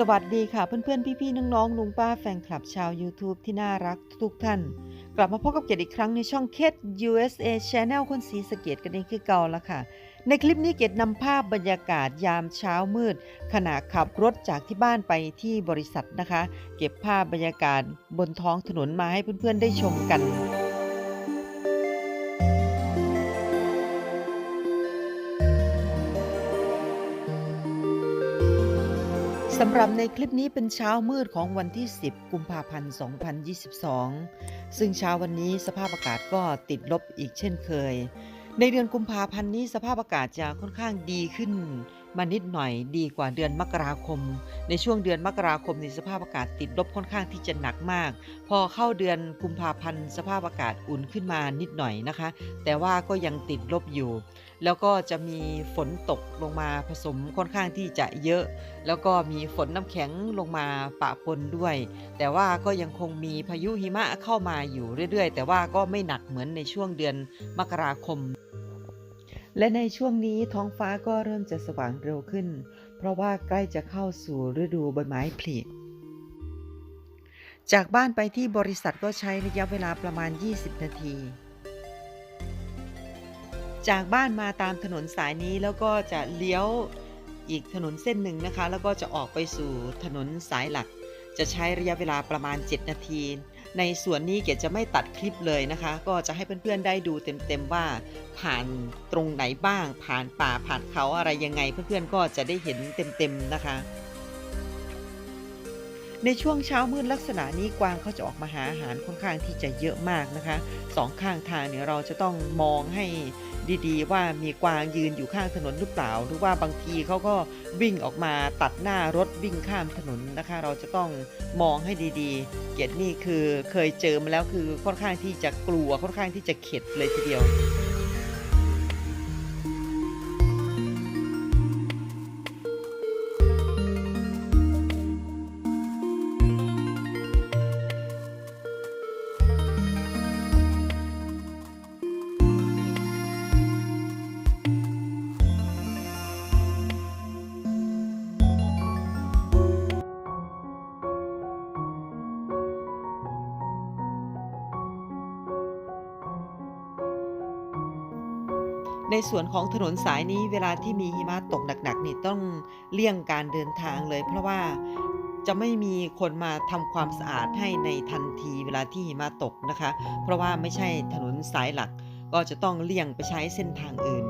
สวัสดีค่ะเพื่อนๆ พี่ๆ น้องๆ ลุงป้าแฟนคลับชาว YouTube ที่น่ารักทุกท่าน กลับมาพบกับเกดอีกครั้งในช่องเคส USA Channel คนสีสเกตกันเองคือเก่าแล้วค่ะ ในคลิปนี้เกดนำภาพบรรยากาศยามเช้ามืด ขณะขับรถจากที่บ้านไปที่บริษัทนะคะ เก็บภาพบรรยากาศบนท้องถนนมาให้เพื่อนๆ ได้ชมกัน สำหรับในคลิปนี้เป็นเช้ามืดของวันที่ 10 กุมภาพันธ์ 2022 ซึ่งเช้าวันนี้สภาพอากาศก็ติดลบอีกเช่นเคย ในเดือนกุมภาพันธ์นี้สภาพอากาศจะค่อนข้างดีขึ้น มานิดหน่อยดีกว่าเดือนมกราคม ในช่วงเดือนมกราคมในสภาพอากาศติดลบค่อนข้างที่จะหนักมาก พอเข้าเดือนกุมภาพันธ์สภาพอากาศอุ่นขึ้นมานิดหน่อยนะคะ แต่ว่าก็ยังติดลบอยู่ แล้วก็จะมีฝนตกลงมาผสมค่อนข้างที่จะเยอะ แล้วก็มีฝนน้ำแข็งลงมาปะปนด้วย แต่ว่าก็ยังคงมีพายุหิมะเข้ามาอยู่เรื่อยๆ แต่ว่าก็ไม่หนักเหมือนในช่วงเดือนมกราคม และในช่วงนี้ท้องฟ้าก็เริ่มจะสว่างเร็วขึ้น เพราะว่าใกล้จะเข้าสู่ฤดูใบไม้ผลิจากบ้านไปที่บริษัทก็ใช้ระยะเวลาประมาณ 20 นาที จากบ้านมาตามถนนสายนี้แล้วก็จะเลี้ยวอีกถนนเส้นหนึ่งนะคะ แล้วก็จะออกไปสู่ถนนสายหลัก จะใช้ระยะเวลาประมาณ 7 นาที ในส่วนนี้เกดจะไม่ตัดคลิปเลยนะคะ ก็จะให้เพื่อนๆได้ดูเต็มๆว่า ผ่านตรงไหนบ้าง ผ่านป่าผ่านเขาอะไรยังไงเพื่อนๆก็จะได้เห็นเต็มๆนะคะ ในช่วงเช้ามืดลักษณะนี้กวางเขาจะออกมาหาอาหารค่อนข้างที่จะเยอะมากนะคะสองข้างทางเนี่ยเราจะต้องมองให้ดีๆ ว่ามีกวางยืนอยู่ข้างถนนหรือเปล่า หรือว่าบางทีเขาก็วิ่งออกมาตัดหน้ารถวิ่งข้ามถนนนะคะ เราจะต้องมองให้ดีๆ เกียรตินี่คือเคยเจอมาแล้วคือค่อนข้างที่จะกลัวค่อนข้างที่จะเข็ดเลยทีเดียว ในส่วนของถนนสายนี้เวลาที่มีหิมะตกหนักๆนี่ต้องเลี่ยงการเดินทางเลย เพราะว่าจะไม่มีคนมาทำความสะอาดให้ในทันทีเวลาที่หิมะตกนะคะ เพราะว่าไม่ใช่ถนนสายหลัก ก็จะต้องเลี่ยงไปใช้เส้นทางอื่น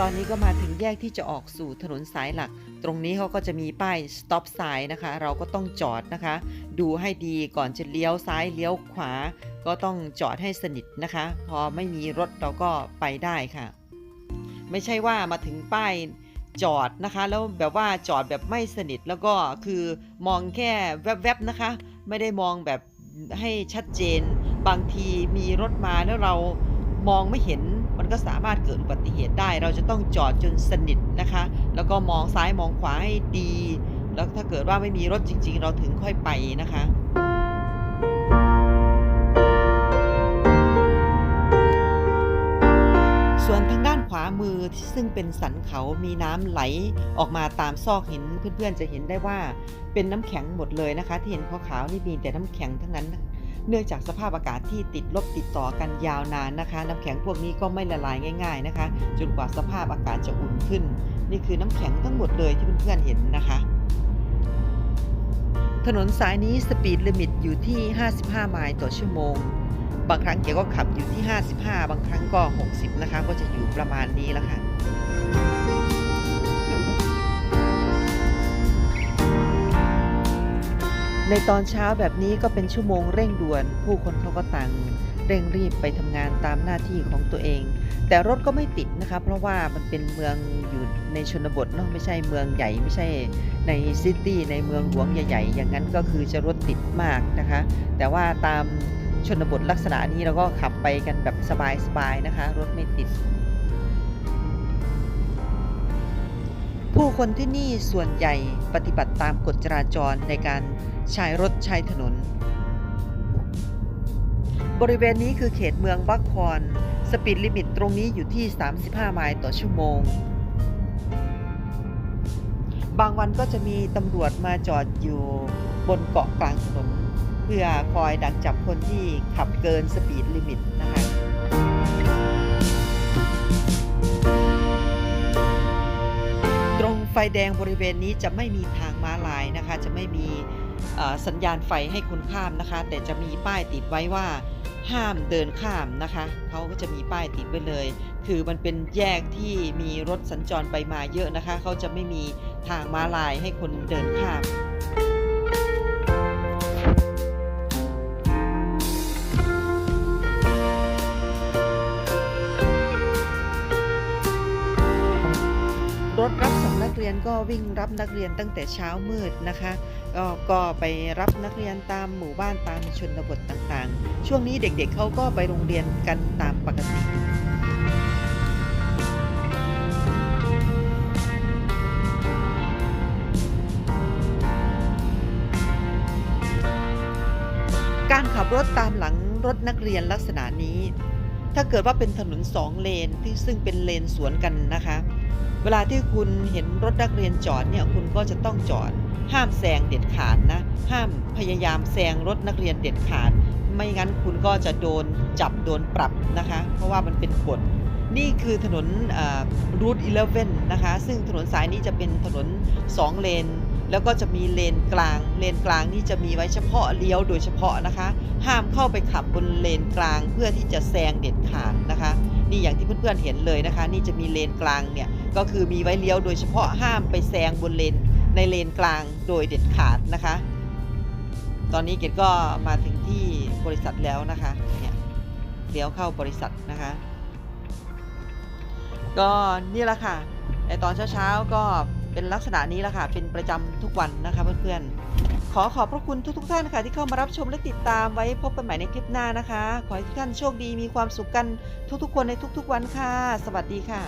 ตอนนี้ก็มาถึงแยกที่จะออกสู่ถนนสายหลัก ตรงนี้เขาก็จะมีป้าย stop sign นะคะ เราก็ต้องจอดนะคะ ดูให้ดีก่อนจะเลี้ยวซ้ายเลี้ยวขวา ก็ต้องจอดให้สนิทนะคะ พอไม่มีรถเราก็ไปได้ค่ะ ไม่ใช่ว่ามาถึงป้ายจอดนะคะ แล้วแบบว่าจอดแบบไม่สนิทแล้วก็คือมองแค่แวบๆนะคะ ไม่ได้มองแบบให้ชัดเจน บางทีมีรถมาแล้วเรามองไม่เห็น มันก็สามารถเกิดอุบัติเหตุได้ เราจะต้องจอดจนสนิทนะคะ แล้วก็มองซ้ายมองขวาให้ดี แล้วถ้าเกิดว่าไม่มีรถจริง ๆ เราถึงค่อยไปนะคะส่วนทางด้านขวามือที่ซึ่งเป็นสันเขามีน้ำไหลออกมาตามซอกหินเพื่อนๆจะเห็นได้ว่าเป็นน้ำแข็งหมดเลยนะคะ ที่เห็นขาวๆนี่มีแต่น้ำแข็งทั้งนั้น เนื่องจากสภาพอากาศที่ติดลบติดต่อกันยาวนานนะคะ น้ำแข็งพวกนี้ก็ไม่ละลายง่าย ๆนะคะ จนกว่าสภาพอากาศจะอุ่นขึ้น นี่คือน้ำแข็งทั้งหมดเลยที่เพื่อนๆเห็นนะคะถนนสายนี้สปีดลิมิตอยู่ที่ 55 ไมล์ต่อชั่วโมง บางครั้งเก๋ก็ขับอยู่ที่ 55 บางครั้งก็ 60 นะคะ ก็จะอยู่ประมาณนี้แล้วค่ะ ในตอนเช้าแบบนี้ก็เป็นชั่วโมงเร่งด่วน ผู้คนเขาก็ต่างเร่งรีบไปทำงานตามหน้าที่ของตัวเอง แต่รถก็ไม่ติดนะคะ เพราะว่ามันเป็นเมืองอยู่ในชนบทเนาะไม่ใช่เมืองใหญ่ไม่ใช่ในซิตี้ในเมืองหลวงใหญ่ๆ อย่างนั้นก็คือจะรถติดมากนะคะ แต่ว่าตามชนบทลักษณะนี้เราก็ขับไปกันแบบสบายๆนะคะ รถไม่ติด ผู้คนที่นี่ส่วนใหญ่ปฏิบัติตามกฎจราจรในการใช้รถใช้ถนน บริเวณนี้คือเขตเมืองบัคคอนสปีดลิมิตตรงนี้อยู่ที่ 35 ไมล์ต่อชั่วโมง บางวันก็จะมีตำรวจมาจอดอยู่บนเกาะกลางถนน เพื่อคอยดักจับคนที่ขับเกินสปีดลิมิตนะคะ ไฟแดงบริเวณนี้จะไม่มีทางม้าลายนะคะ จะไม่มีสัญญาณไฟให้คนข้ามนะคะ แต่จะมีป้ายติดไว้ว่าห้ามเดินข้ามนะคะเขาก็จะมีป้ายติดไว้เลย คือมันเป็นแยกที่มีรถสัญจรไปมาเยอะนะคะเขาจะไม่มีทางม้าลายให้คนเดินข้าม นักเรียนก็วิ่งรับนักเรียนตั้งแต่เช้ามืดนะคะก็ก็ไปรับนักเรียนตามหมู่บ้านตามชนบทต่างๆ ช่วงนี้เด็กๆเเขาก็ไปโรงเรียนกันตามปกติการขับรถตามหลังรถนักเรียนลักษณะนี้ ถ้าเกิดว่าเป็นถนนสองเลนที่ซึ่งเป็นเลนสวนกันนะคะ เวลาที่คุณเห็นรถนักเรียนจอดเนี่ยคุณก็จะต้องจอด ห้ามแซงเด็ดขาดนะ ห้ามพยายามแซงรถนักเรียนเด็ดขาด ไม่งั้นคุณก็จะโดนจับโดนปรับนะคะ เพราะว่ามันเป็นกฎนี่คือถนนรูท11นะคะ ซึ่งถนนสายนี้จะเป็นถนน 2 เลน แล้วก็จะมีเลนกลาง เลนกลางนี่จะมีไว้เฉพาะเลี้ยวโดยเฉพาะนะคะ ห้ามเข้าไปขับบนเลนกลางเพื่อที่จะแซงเด็ดขาดนะคะ นี่อย่างที่เพื่อนๆเห็นเลยนะคะ นี่จะมีเลนกลางเนี่ยก็คือมีไว้เลี้ยวโดยเฉพาะห้ามไปแซงบนเลนในเลนกลางโดยเด็ดขาดนะคะ ตอนนี้เกดก็มาถึงที่บริษัทแล้วนะคะ เนี่ยเลี้ยวเข้าบริษัทนะคะ ก็นี่แหละค่ะในตอนเช้าๆก็ เป็นลักษณะนี้แหละค่ะ เป็นประจำทุกวันนะคะเพื่อนๆ ขอขอบพระคุณทุกๆท่านค่ะที่เข้ามารับชมและติดตามไว้พบกันใหม่ในคลิปหน้านะคะ ขอให้ทุกท่านโชคดีมีความสุขกันทุกๆ คนในทุกๆวันค่ะ สวัสดีค่ะ